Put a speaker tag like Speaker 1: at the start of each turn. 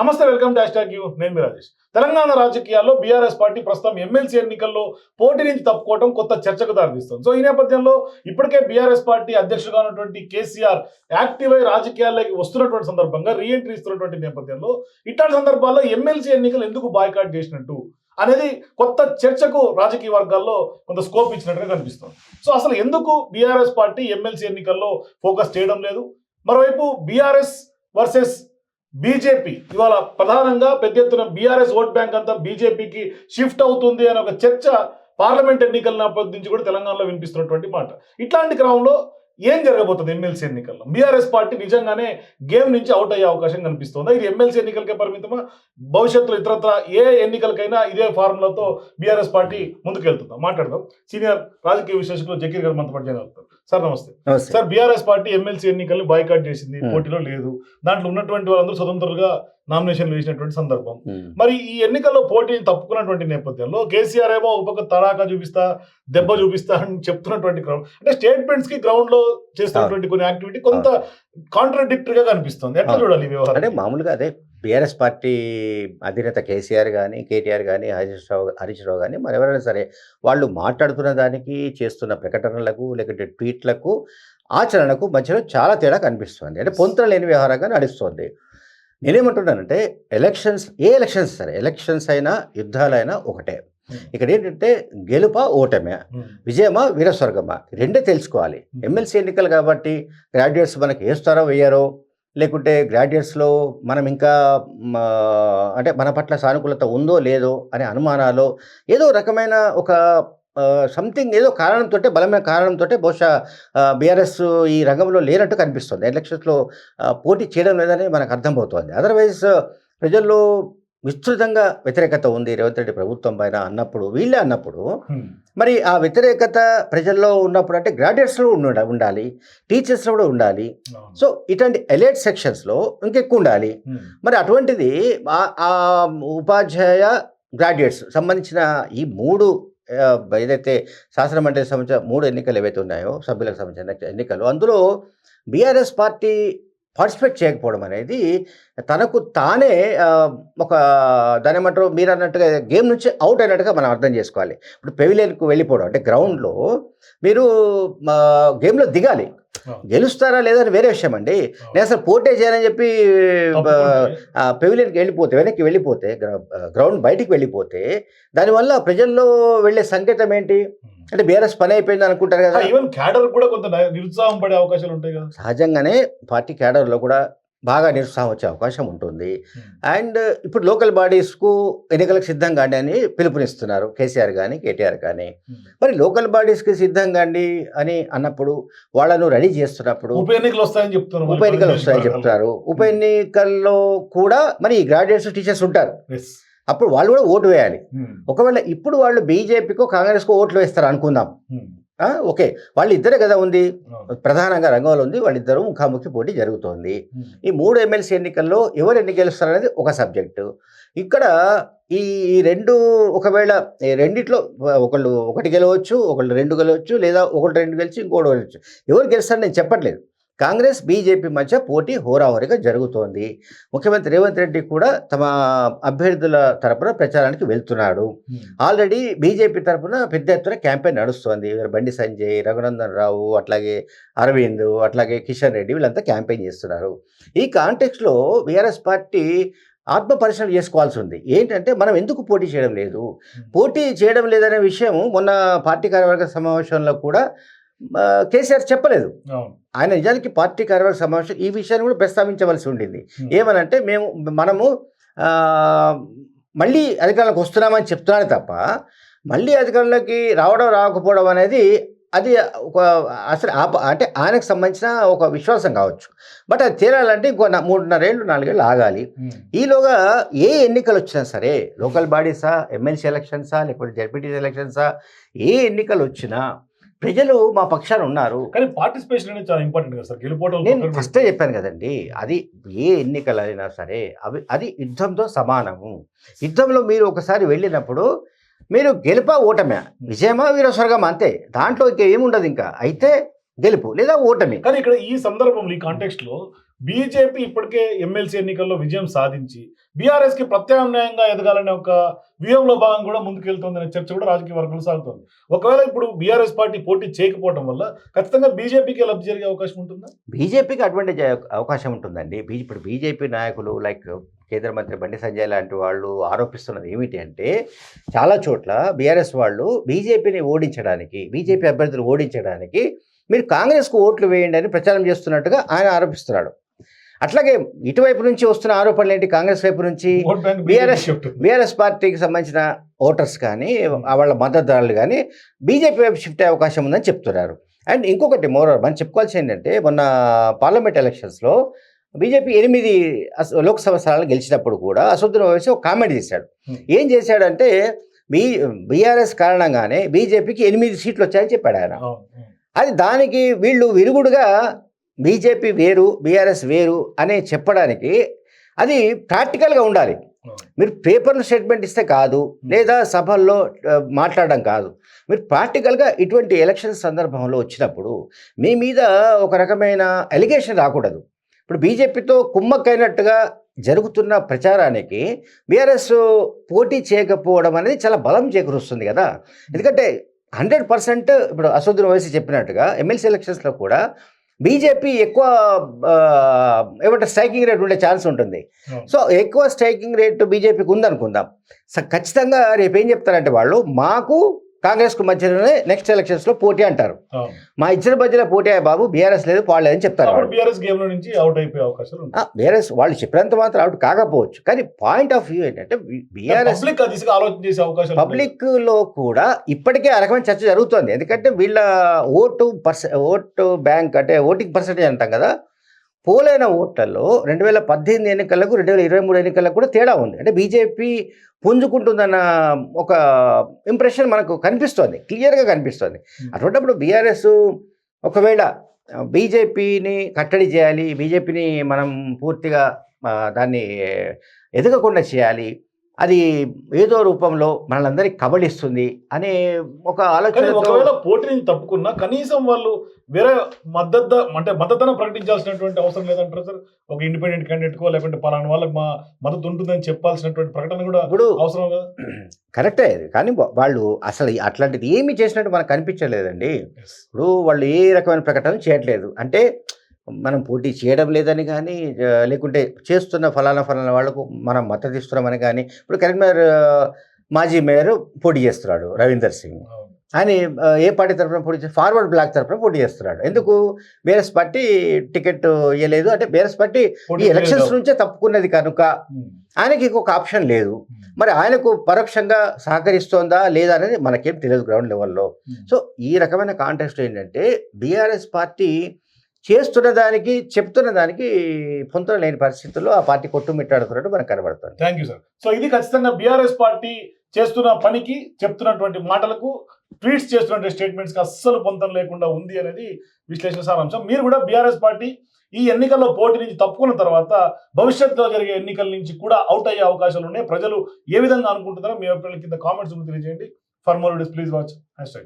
Speaker 1: నమస్తే welcome to hash you. నేను మీ రాజేష్. తెలంగాణ రాజకీయాల్లో బీఆర్ఎస్ పార్టీ ప్రస్తుతం ఎమ్మెల్సీ ఎన్నికల్లో పోటీ నుంచి తప్పుకోవడం కొత్త చర్చకు దారితీస్తుంది. సో ఈ నేపథ్యంలో ఇప్పటికే బీఆర్ఎస్ పార్టీ అధ్యక్షుడుగా ఉన్నటువంటి కేసీఆర్ యాక్టివ్ అయి రాజకీయాల్లోకి వస్తున్నటువంటి సందర్భంగా రీఎంట్రీ ఇస్తున్నటువంటి నేపథ్యంలో ఇట్లాంటి సందర్భాల్లో ఎమ్మెల్సీ ఎన్నికలు ఎందుకు బాయ్కాట్ చేసినట్టు అనేది కొత్త చర్చకు రాజకీయ వర్గాల్లో కొంత స్కోప్ ఇచ్చినట్టుగా కనిపిస్తుంది. సో అసలు ఎందుకు బీఆర్ఎస్ పార్టీ ఎమ్మెల్సీ ఎన్నికల్లో ఫోకస్ చేయడం లేదు? మరోవైపు బీఆర్ఎస్ వర్సెస్ బీజేపీ. ఇవాళ ప్రధానంగా పెద్ద ఎత్తున బీఆర్ఎస్ ఓట్ బ్యాంక్ అంతా బీజేపీకి షిఫ్ట్ అవుతుంది అనే ఒక చర్చ పార్లమెంట్ ఎన్నికల నేపథ్యం నుంచి కూడా తెలంగాణలో వినిపిస్తున్నటువంటి మాట. ఇట్లాంటి క్రమంలో ఏం జరగబోతుంది ఎమ్మెల్సీ ఎన్నికల్లో? బీఆర్ఎస్ పార్టీ నిజంగానే గేమ్ నుంచి అవుట్ అయ్యే అవకాశం కనిపిస్తుంది? ఇది ఎమ్మెల్సీ ఎన్నికలకే పరిమితమా? భవిష్యత్తులో ఇతరత్ర ఏ ఎన్నికలకైనా ఇదే ఫార్ములాతో బీఆర్ఎస్ పార్టీ ముందుకెళ్తుందా? మాట్లాడదాం. సీనియర్ రాజకీయ విశ్లేషకులు జకీర్ గారు మనతో పాటు సార్ నమస్తే. సార్ బీఆర్ఎస్ పార్టీ ఎమ్మెల్సీ ఎన్నికల్ని బాయ్కాట్ చేసింది. పోటీలో లేదు. దాంట్లో ఉన్నటువంటి వాళ్ళందరూ స్వతంత్రంగా నామినేషన్ వేసినటువంటి సందర్భం. మరి ఈ ఎన్నికల్లో పోటీని తప్పుకున్నటువంటి నేపథ్యంలో కేసీఆర్ ఏమో ఒక తడాకా చూపిస్తా దెబ్బ చూపిస్తా అని చెప్తున్నటువంటి క్రౌడ్ అంటే స్టేట్మెంట్స్కి గ్రౌండ్లో చేస్తున్నటువంటి కొన్ని యాక్టివిటీ కొంత కాంట్రడిక్టరీగా కనిపిస్తుంది. ఎట్లా. చూడాలి ఈ
Speaker 2: అంటే
Speaker 1: వ్యవహారం
Speaker 2: మామూలుగా అదే బీఆర్ఎస్ పార్టీ అధినేత కేసీఆర్ కానీ కేటీఆర్ కానీ హరీష్ రావు హరీష్ రావు కానీ మరి ఎవరైనా సరే వాళ్ళు మాట్లాడుతున్న దానికి చేస్తున్న ప్రకటనలకు లేకుంటే ట్వీట్లకు ఆచరణకు మధ్యలో చాలా తేడా కనిపిస్తుంది. అంటే పొంతన లేని వ్యవహారంగా నడుస్తుంది. నేనేమంటున్నానంటే ఎలక్షన్స్ ఏ ఎలక్షన్స్ సరే ఎలక్షన్స్ అయినా యుద్ధాలైనా ఒకటే. ఇక్కడ ఏంటంటే గెలుప ఓటమే.
Speaker 1: Hmm.
Speaker 2: విజయమా వీరస్వర్గమా? రెండే తెలుసుకోవాలి. ఎమ్మెల్సీ ఎన్నికలు కాబట్టి గ్రాడ్యుయేట్స్ మనకి వేస్తారో వేయరో? లేకుంటే గ్రాడ్యుయేట్స్లో మనం ఇంకా అంటే మన పట్ల సానుకూలత ఉందో లేదో అనే అనుమానాలు ఏదో రకమైన ఒక సంథింగ్ ఏదో కారణంతో బలమైన కారణంతో బహుశా బీఆర్ఎస్ ఈ రంగంలో లేనట్టు కనిపిస్తుంది. ఎలక్షన్స్లో పోటీ చేయడం లేదని మనకు అర్థమవుతోంది. అదర్వైజ్ ప్రజల్లో విస్తృతంగా వ్యతిరేకత ఉంది రేవంత్ రెడ్డి ప్రభుత్వం పైన అన్నప్పుడు వీళ్ళే అన్నప్పుడు. మరి ఆ వ్యతిరేకత ప్రజల్లో ఉన్నప్పుడు అంటే గ్రాడ్యుయేట్స్లో ఉండ ఉండాలి టీచర్స్లో కూడా ఉండాలి. సో ఇట్లాంటి ఎలైట్ సెక్షన్స్లో ఇంకెక్కువ ఉండాలి. మరి అటువంటిది ఆ- ఉపాధ్యాయ గ్రాడ్యుయేట్స్ సంబంధించిన ఈ మూడు ఏదైతే శాసన మండలికి సంబంధించిన మూడు ఎన్నికలు ఏవైతే ఉన్నాయో సభ్యులకు సంబంధించిన ఎన్నికలు అందులో బీఆర్ఎస్ పార్టీ పార్టిసిపేట్ చేయకపోవడం అనేది తనకు తానే ఒక దాని ఏమంటారు మీరు అన్నట్టుగా గేమ్ నుంచి అవుట్ అయినట్టుగా మనం అర్థం చేసుకోవాలి. ఇప్పుడు పెవిలియన్కు వెళ్ళిపోవడం అంటే గ్రౌండ్లో మీరు గేమ్లో దిగాలి. గెలుస్తారా లేదా అని వేరే విషయం అండి. నేను అసలు పోటీ చేయనని చెప్పి పెవిలియన్కి వెళ్ళిపోతే వెనక్కి వెళ్ళిపోతే గ్ర- గ్రౌండ్ బయటికి వెళ్ళిపోతే దానివల్ల ప్రజల్లో వెళ్ళే సంకేతం ఏంటి. అంటే బీఆర్ఎస్ పని అయిపోయింది అనుకుంటారు కదా.
Speaker 1: ఈవెన్ క్యాడర్ కూడా కొంత నిరుత్సాహం పడే అవకాశాలు ఉంటాయి కదా.
Speaker 2: సహజంగానే పార్టీ క్యాడర్లో కూడా బాగా నిరుత్సాహం వచ్చే అవకాశం ఉంటుంది. అండ్ ఇప్పుడు లోకల్ బాడీస్కు ఎన్నికలకు సిద్ధం కాండి అని పిలుపునిస్తున్నారు. కేసీఆర్ కానీ కేటీఆర్ కానీ. మరి లోకల్ బాడీస్కి సిద్ధం కాండి అని అన్నప్పుడు వాళ్ళను రెడీ చేస్తున్నప్పుడు
Speaker 1: ఉప ఎన్నికలు వస్తాయని చెప్తున్నారు
Speaker 2: ఉప ఎన్నికలు వస్తాయని చెప్తారు ఉప ఎన్నికల్లో కూడా మరి గ్రాడ్యుయేట్స్ టీచర్స్ ఉంటారు. అప్పుడు వాళ్ళు కూడా ఓటు వేయాలి. ఒకవేళ ఇప్పుడు వాళ్ళు బీజేపీకో కాంగ్రెస్కో ఓట్లు వేస్తారు అనుకుందాం ఓకే. వాళ్ళు ఇద్దరే కదా ఉంది. ప్రధానంగా రంగంలో ఉంది. వాళ్ళిద్దరూ ముఖాముఖి పోటీ జరుగుతోంది. ఈ మూడు ఎమ్మెల్సీ ఎన్నికల్లో ఎవరు ఎన్ని గెలుస్తారనేది ఒక సబ్జెక్టు. ఇక్కడ ఈ రెండు ఒకవేళ రెండిట్లో ఒకళ్ళు ఒకటి గెలవచ్చు ఒకళ్ళు రెండు గెలవచ్చు లేదా ఒకళ్ళు రెండు గెలిచి ఇంకోటి గెలవచ్చు. ఎవరు గెలుస్తారని నేను చెప్పట్లేదు. కాంగ్రెస్ బీజేపీ మధ్య పోటీ హోరాహోరీగా జరుగుతోంది. ముఖ్యమంత్రి రేవంత్ రెడ్డి కూడా తమ అభ్యర్థుల తరపున ప్రచారానికి వెళ్తున్నాడు.
Speaker 1: Hmm.
Speaker 2: ఆల్రెడీ బీజేపీ తరపున పెద్ద ఎత్తున క్యాంపెయిన్ నడుస్తోంది. బండి సంజయ్ రఘునందన్ రావు అట్లాగే అరవింద్ అట్లాగే కిషన్ రెడ్డి వీళ్ళంతా క్యాంపెయిన్ చేస్తున్నారు. ఈ కాంటెక్స్లో బీఆర్ఎస్ పార్టీ ఆత్మ పరిశీలన చేసుకోవాల్సి ఉంది. ఏంటంటే మనం ఎందుకు పోటీ చేయడం లేదు? పోటీ చేయడం లేదనే విషయం మొన్న పార్టీ కార్యవర్గ సమావేశంలో కూడా కేసీఆర్ చెప్పలేదు. ఆయన నిజానికి పార్టీ కార్యవర్గ సమావేశం ఈ విషయాన్ని కూడా ప్రస్తావించవలసి ఉండింది. ఏమనంటే మేము మనము మళ్ళీ అధికారంలోకి వస్తున్నామని చెప్తున్నాడు తప్ప మళ్ళీ అధికారంలోకి రావడం రాకపోవడం అనేది అది ఒక అసలు అంటే ఆయనకు సంబంధించిన ఒక విశ్వాసం కావచ్చు బట్ అది తీరాలంటే ఇంకో మూడున్నరేళ్ళు నాలుగేళ్ళు ఆగాలి. ఈలోగా ఏ ఎన్నికలు వచ్చినా సరే లోకల్ బాడీసా ఎమ్మెల్సీ ఎలక్షన్సా లేకపోతే జడ్పీటీసీ ఎలక్షన్సా ఏ ఎన్నికలు వచ్చినా ప్రజలు మా పక్షాన ఉన్నారు.
Speaker 1: కానీ పార్టిసిపేషన్ అనేది చాలా ఇంపార్టెంట్ కదా సార్. గెలుపోవడం
Speaker 2: నేను ఫస్టే చెప్పాను కదండి అది ఏ ఎన్నికలైనా సరే అవి అది యుద్ధంతో సమానము. యుద్ధంలో మీరు ఒకసారి వెళ్ళినప్పుడు మీరు గెలుపా ఓటమే? విజయమా వీరస్వర్గమా అంతే. దాంట్లో ఇంకా ఏముండదు ఇంకా. అయితే గెలుపు లేదా ఓటమి.
Speaker 1: కానీ ఇక్కడ ఈ సందర్భంలో ఈ కాంటెక్స్ట్లో బీజేపీ ఇప్పటికే ఎమ్మెల్సీ ఎన్నికల్లో విజయం సాధించి బీఆర్ఎస్కి ప్రత్యామ్నాయంగా ఎదగాలనే ఒక వ్యూహంలో భాగం కూడా ముందుకెళ్తుందనే చర్చ కూడా రాజకీయ వర్గాలు సాగుతోంది. ఒకవేళ ఇప్పుడు బీఆర్ఎస్ పార్టీ పోటీ చేయకపోవడం వల్ల ఖచ్చితంగా బీజేపీకి లబ్ధి జరిగే అవకాశం ఉంటుందా?
Speaker 2: బీజేపీకి అడ్వాంటేజ్ అయ్యే అవకాశం ఉంటుందండి. ఇప్పుడు బీజేపీ నాయకులు లైక్ కేంద్ర మంత్రి బండి సంజయ్ లాంటి వాళ్ళు ఆరోపిస్తున్నది ఏమిటి అంటే చాలా చోట్ల బీఆర్ఎస్ వాళ్ళు బీజేపీని ఓడించడానికి బీజేపీ అభ్యర్థులు ఓడించడానికి మీరు కాంగ్రెస్కు ఓట్లు వేయండి అని ప్రచారం చేస్తున్నట్టుగా ఆయన ఆరోపిస్తున్నాడు. అట్లాగే ఇటువైపు నుంచి వస్తున్న ఆరోపణలు ఏంటి? కాంగ్రెస్ వైపు నుంచి
Speaker 1: బీఆర్ఎస్ షిఫ్ట్
Speaker 2: బీఆర్ఎస్ పార్టీకి సంబంధించిన ఓటర్స్ కానీ వాళ్ళ మద్దతుదారులు కానీ బీజేపీ వైపు షిఫ్ట్ అయ్యే అవకాశం ఉందని చెప్తున్నారు. అండ్ ఇంకొకటి మోర్ మనం చెప్పుకోవాల్సి ఏంటంటే మొన్న పార్లమెంట్ ఎలక్షన్స్లో బీజేపీ ఎనిమిది లోక్సభ స్థానాలు గెలిచినప్పుడు కూడా అసదుద్దీన్ ఓవైసీ ఒక కామెంట్ చేశాడు. ఏం చేశాడంటే బీ బీఆర్ఎస్ కారణంగానే బీజేపీకి ఎనిమిది సీట్లు వచ్చాయని చెప్పాడు ఆయన. అది దానికి వీళ్ళు విరుగుడుగా బీజేపీ వేరు బీఆర్ఎస్ వేరు అనే చెప్పడానికి అది ప్రాక్టికల్గా ఉండాలి. మీరు పేపర్లు స్టేట్మెంట్ ఇస్తే కాదు లేదా సభల్లో మాట్లాడడం కాదు. మీరు ప్రాక్టికల్గా ఇటువంటి ఎలక్షన్ సందర్భంలో వచ్చినప్పుడు మీ మీద ఒక రకమైన ఎలిగేషన్ రాకూడదు. ఇప్పుడు బీజేపీతో కుమ్మక్కైనట్టుగా జరుగుతున్న ప్రచారానికి బీఆర్ఎస్ పోటీ చేయకపోవడం అనేది చాలా బలం చేకూరుస్తుంది కదా. ఎందుకంటే హండ్రెడ్ పర్సెంట్ ఇప్పుడు అసదుద్దీన్ ఓవైసీ చెప్పినట్టుగా ఎమ్మెల్సీ ఎలక్షన్స్లో కూడా బీజేపీ ఎక్కువ ఏమంటే స్ట్రైకింగ్ రేట్ ఉండే ఛాన్స్ ఉంటుంది. సో ఎక్కువ స్ట్రైకింగ్ రేట్ బీజేపీకి ఉందనుకుందాం. సో ఖచ్చితంగా రేపు ఏం చెప్తారంటే వాళ్ళు మాకు కాంగ్రెస్కు మధ్యలోనే నెక్స్ట్ ఎలక్షన్స్లో పోటీ అంటారు. మా ఇద్దరి మధ్యలో పోటీ అయ్యే బాబు బీఆర్ఎస్ లేదు పాడలేదని చెప్తారు.
Speaker 1: బీఆర్ఎస్ గేమ్లో నుంచి అవుట్ అయిపోయే అవకాశాలు
Speaker 2: ఆ, బీఆర్ఎస్ వాళ్ళు చెప్పినంత మాత్రం అవుట్ కాకపోవచ్చు. కానీ పాయింట్ ఆఫ్ వ్యూ ఏంటంటే బీఆర్ఎస్ పబ్లిక్లో కూడా ఇప్పటికే ఆ రకమైన చర్చ జరుగుతోంది. ఎందుకంటే వీళ్ళ ఓటు పర్సె ఓటు బ్యాంక్ అంటే ఓటింగ్ పర్సెంటేజ్ అంటాం కదా పోలైన ఓట్లలో రెండు వేల పద్దెనిమిది ఎన్నికలకు రెండు వేల ఇరవై మూడు ఎన్నికలకు కూడా తేడా ఉంది. అంటే బీజేపీ పుంజుకుంటుందన్న ఒక ఇంప్రెషన్ మనకు కనిపిస్తోంది. క్లియర్గా కనిపిస్తోంది. అటువంటిప్పుడు బీఆర్ఎస్ ఒకవేళ బీజేపీని కట్టడి చేయాలి బీజేపీని మనం పూర్తిగా దాన్ని ఎదగకుండా చేయాలి అది ఏదో రూపంలో మనల్ని కబళిస్తుంది అనే ఒక
Speaker 1: కానీ
Speaker 2: ఆలోచనతో
Speaker 1: ఒకవేళ పోటీ నుంచి తప్పుకున్నా కనీసం వాళ్ళు వేరే మద్దతు అంటే మద్దతున ప్రకటించాల్సినటువంటి అవసరం లేదంటారు సార్? ఒక ఇండిపెండెంట్ క్యాండిడేట్ కో లేకుంటే పలానా వాళ్ళకి మా మద్దతు ఉంటుందని చెప్పాల్సినటువంటి ప్రకటన కూడా
Speaker 2: ఇప్పుడు
Speaker 1: అవసరం కదా?
Speaker 2: కరెక్టే కానీ వాళ్ళు అసలు అట్లాంటిది ఏమీ చేసినట్టు మనకు కనిపించలేదండి. ఇప్పుడు వాళ్ళు ఏ రకమైన ప్రకటన చేయట్లేదు. అంటే మనం పోటీ చేయడం లేదని కానీ లేకుంటే చేస్తున్న ఫలానా ఫలానా వాళ్ళకు మనం మద్దతు ఇస్తున్నామని కానీ ఇప్పుడు కరీంనగర్ మాజీ మేయర్ పోటీ చేస్తున్నాడు రవీందర్ సింగ్. ఆయన ఏ పార్టీ తరఫున పోటీ చేసి ఫార్వర్డ్ బ్లాక్ తరఫున పోటీ చేస్తున్నాడు. ఎందుకు? బీఆర్ఎస్ పార్టీ టికెట్ ఇవ్వలేదు అంటే బీఆర్ఎస్ పార్టీ ఈ ఎలక్షన్స్ నుంచే తప్పుకున్నది కనుక ఆయనకి ఇంకొక ఆప్షన్ లేదు. మరి ఆయనకు పరోక్షంగా సహకరిస్తోందా లేదా అనేది మనకేం తెలియదు గ్రౌండ్ లెవెల్లో. సో ఈ రకమైన కాంటెస్ట్ ఏంటంటే బీఆర్ఎస్ పార్టీ చేస్తున్న దానికి చెప్తున్న దానికి పొంతన లేని పరిస్థితుల్లో ఆ పార్టీ కొట్టుమిట్టాడుతున్నట్టు మనకు కనబడుతుంది.
Speaker 1: థ్యాంక్ యూ సార్ సో ఇది ఖచ్చితంగా బీఆర్ఎస్ పార్టీ చేస్తున్న పనికి చెప్తున్నటువంటి మాటలకు ట్వీట్స్ చేస్తున్నటువంటి స్టేట్మెంట్స్కి అస్సలు పొంతం లేకుండా ఉంది అనేది విశ్లేషణ సారాంశం. మీరు కూడా బీఆర్ఎస్ పార్టీ ఈ ఎన్నికల్లో పోటీ నుంచి తప్పుకున్న తర్వాత భవిష్యత్తులో జరిగే ఎన్నికల నుంచి కూడా అవుట్ అయ్యే అవకాశాలు ఉన్నాయి. ప్రజలు ఏ విధంగా అనుకుంటున్నారో మీ అభిప్రాయాల కింద కామెంట్స్ తెలియజేయండి. For more please watch hash